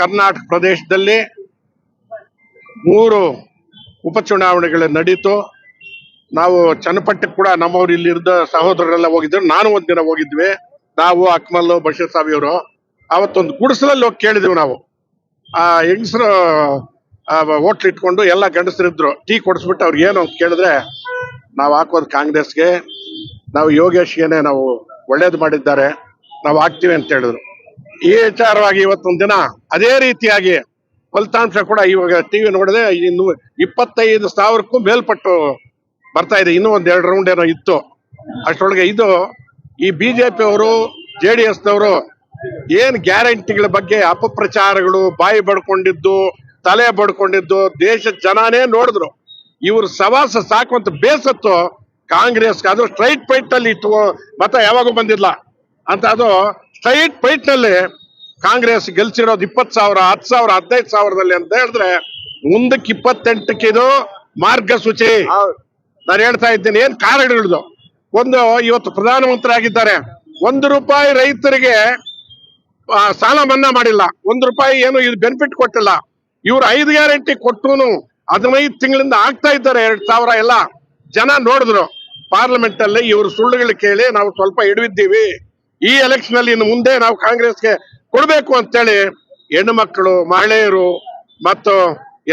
ಕರ್ನಾಟಕ ಪ್ರದೇಶದಲ್ಲಿ ಮೂರು ಉಪಚುನಾವಣೆಗಳು ನಡೀತು. ನಾವು ಚನ್ನಪಟ್ಟಕ್ಕೆ ಕೂಡ ನಮ್ಮವ್ರು ಇಲ್ಲಿದ್ದ ಸಹೋದರರೆಲ್ಲ ಹೋಗಿದ್ರು. ನಾನು ಒಂದಿನ ಹೋಗಿದ್ವಿ. ನಾವು, ಅಕ್ಮಲ್, ಬಶೀರ್ ಅವರು ಅವತ್ತೊಂದು ಗುಡಿಸಲಲ್ಲಿ ಹೋಗಿ ಕೇಳಿದ್ವಿ ನಾವು. ಆ ಹೆಂಗಸರು ಹೋಟ್ಲ್ ಇಟ್ಕೊಂಡು ಎಲ್ಲ ಗಂಡಸರಿದ್ರು ಟೀ ಕೊಡಿಸ್ಬಿಟ್ಟು ಅವ್ರಿಗೆ ಏನು ಅಂತ ಕೇಳಿದ್ರೆ, ನಾವು ಹಾಕೋದು ಕಾಂಗ್ರೆಸ್ಗೆ. ನಾವು ಯೋಗೇಶ್ಗೆನೆ ನಾವು ಒಳ್ಳೇದು ಮಾಡಿದ್ದಾರೆ. ನಾವು ಹಾಕ್ತೀವಿ ಅಂತ ಹೇಳಿದ್ರು. ಈ ವಿಚಾರವಾಗಿ ಇವತ್ತೊಂದು ದಿನ ಅದೇ ರೀತಿಯಾಗಿ ಫಲಿತಾಂಶ ಕೂಡ ಇವಾಗ ಟಿವಿ ನೋಡಿದೆ ಇನ್ನು ಇಪ್ಪತ್ತೈದು ಸಾವಿರಕ್ಕೂ ಮೇಲ್ಪಟ್ಟು ಬರ್ತಾ ಇದೆ. ಇನ್ನೂ ಒಂದ್ ಎರಡು ರೌಂಡ್ ಏನೋ ಇತ್ತು. ಅಷ್ಟರೊಳಗೆ ಇದು ಈ ಬಿಜೆಪಿ ಅವರು ಜೆ ಡಿ ಎಸ್ನವರು ಏನ್ ಗ್ಯಾರಂಟಿಗಳ ಬಗ್ಗೆ ಅಪಪ್ರಚಾರಗಳು, ಬಾಯಿ ಬಡ್ಕೊಂಡಿದ್ದು, ತಲೆ ಬಡ್ಕೊಂಡಿದ್ದು ದೇಶದ ಜನಾನೇ ನೋಡಿದ್ರು. ಇವರು ಸವಾಸ ಸಾಕುವಂತ ಬೇಸತ್ತು ಕಾಂಗ್ರೆಸ್ ಅದು ಸ್ಟ್ರೈಟ್ ಫೈಟ್ ಅಲ್ಲಿ ಮತ ಯಾವಾಗೂ ಬಂದಿಲ್ಲ. ಅಂತ ಅದು ಸ್ಟ್ರೈಟ್ ಫೈಟ್ನಲ್ಲಿ ಕಾಂಗ್ರೆಸ್ ಗೆಲ್ಸಿರೋದು ಇಪ್ಪತ್ ಸಾವಿರ ಹತ್ತು ಸಾವಿರ ಹದಿನೈದು ಸಾವಿರದಲ್ಲಿ ಅಂತ ಹೇಳಿದ್ರೆ ಮುಂದಕ್ಕೆ ಇಪ್ಪತ್ತೆಂಟಕ್ಕೆ ಇದು ಮಾರ್ಗಸೂಚಿ. ನಾನು ಹೇಳ್ತಾ ಇದ್ದೇನೆ ಏನ್ ಕಾರಣಗಳಿದು ಒಂದು ಇವತ್ತು ಪ್ರಧಾನಮಂತ್ರಿ ಆಗಿದ್ದಾರೆ ಒಂದು ರೂಪಾಯಿ ರೈತರಿಗೆ ಸಾಲ ಮನ್ನಾ ಮಾಡಿಲ್ಲ. ಒಂದು ರೂಪಾಯಿ ಏನು ಇದು ಬೆನಿಫಿಟ್ ಕೊಟ್ಟಿಲ್ಲ. ಇವ್ರು ಐದು ಗ್ಯಾರಂಟಿ ಕೊಟ್ಟು ಹದಿನೈದು ತಿಂಗಳಿಂದ ಆಗ್ತಾ ಇದ್ದಾರೆ ಎರಡ್ ಸಾವಿರ ಎಲ್ಲ. ಜನ ನೋಡಿದ್ರು. ಪಾರ್ಲಿಮೆಂಟ್ ಅಲ್ಲಿ ಇವರು ಸುಳ್ಳುಗಳು ಕೇಳಿ ನಾವು ಸ್ವಲ್ಪ ಹಿಡಿದಿದ್ದೀವಿ. ಈ ಎಲೆಕ್ಷನ್ ಅಲ್ಲಿ ಇನ್ನು ಮುಂದೆ ನಾವು ಕಾಂಗ್ರೆಸ್ಗೆ ಕೊಡಬೇಕು ಅಂತೇಳಿ ಹೆಣ್ಣು ಮಕ್ಕಳು, ಮಹಿಳೆಯರು ಮತ್ತು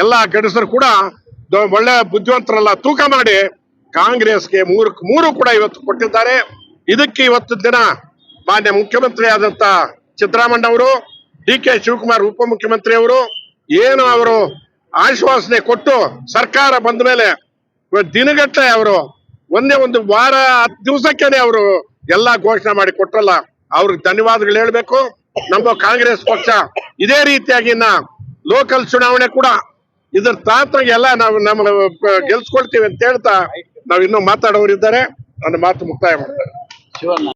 ಎಲ್ಲಾ ಗಂಡಸರು ಕೂಡ ಒಳ್ಳೆ ಬುದ್ಧಿವಂತರೆಲ್ಲ ತೂಕ ಮಾಡಿ ಕಾಂಗ್ರೆಸ್ಗೆ ಮೂರು ಮೂರು ಕೂಡ ಇವತ್ತು ಕೊಟ್ಟಿದ್ದಾರೆ. ಇದಕ್ಕೆ ಇವತ್ತು ದಿನ ಮಾನ್ಯ ಮುಖ್ಯಮಂತ್ರಿ ಆದಂತ ಸಿದ್ದರಾಮಯ್ಯ ಅವರು ಡಿ ಕೆ ಶಿವಕುಮಾರ್ ಉಪಮುಖ್ಯಮಂತ್ರಿ ಅವರು ಏನು ಅವರು ಆಶ್ವಾಸನೆ ಕೊಟ್ಟು ಸರ್ಕಾರ ಬಂದ ಮೇಲೆ ದಿನಗಟ್ಟಲೆ ಅವರು ಒಂದೇ ಒಂದು ವಾರ, ಹತ್ತು ದಿವಸಕ್ಕೇನೆ ಅವರು ಎಲ್ಲಾ ಘೋಷಣೆ ಮಾಡಿ ಕೊಟ್ರಲ್ಲ, ಅವ್ರಿಗೆ ಧನ್ಯವಾದಗಳು ಹೇಳ್ಬೇಕು. ನಮ್ಮ ಕಾಂಗ್ರೆಸ್ ಪಕ್ಷ ಇದೇ ರೀತಿಯಾಗಿ ನಾ ಲೋಕಲ್ ಚುನಾವಣೆ ಕೂಡ ಇದ್ರ ತಾತ್ರ ಎಲ್ಲ ನಾವು ನಮ್ಮ ಗೆಲ್ಸ್ಕೊಳ್ತೀವಿ ಅಂತ ಹೇಳ್ತಾ ನಾವ್ ಇನ್ನೂ ಮಾತಾಡೋರಿದ್ದಾರೆ. ನನ್ನ ಮಾತು ಮುಕ್ತಾಯ ಮಾಡ್ತಾರೆ